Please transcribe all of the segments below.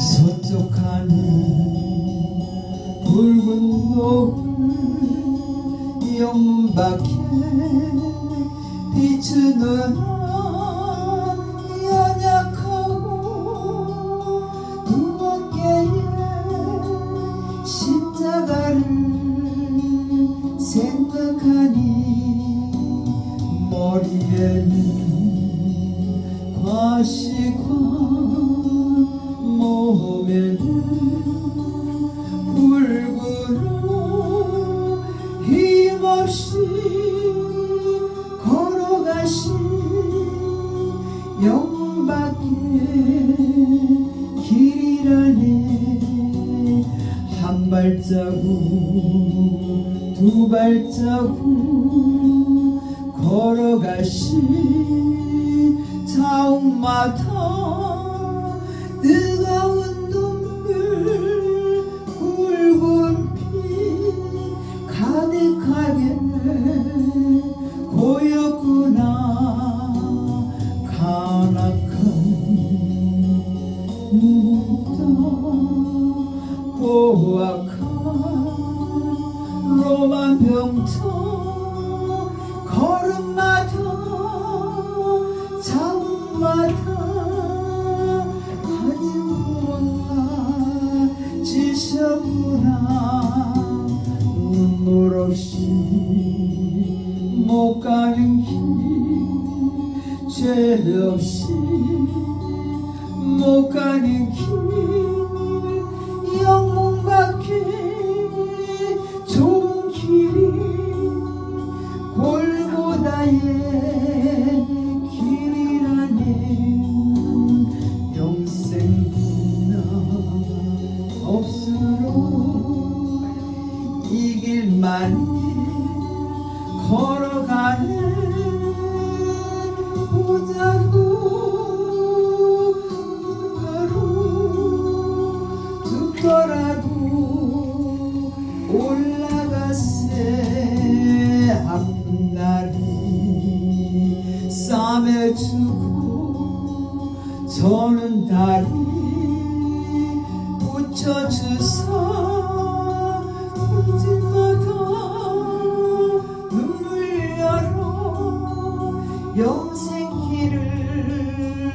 저쪽 하늘 붉은 노을 영문 밖에 비추는 연약하고 두껍게의 십자가를 생각하니 머리에는 과시과 몸에는 불구로 힘없이 걸어가신 영밖에 길이라네 한 발자국 두 발자국 걸어가신 자옥마다 로만 병터 걸음마다 자음마다 가지고가 지셨구나. 눈물 없이 못 가는 길죄 없이 못 가는 길 길만 걸어가네 보자고 바로 죽더라도 날이 싸매주고 저는 다리 붙여주사 움직마다 눈물 열어 영생 길을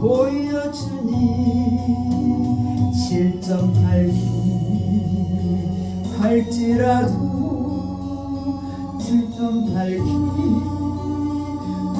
보여주니 7.8기 할지라도 7.8기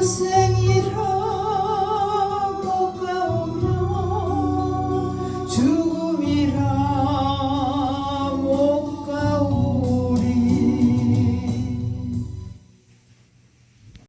você.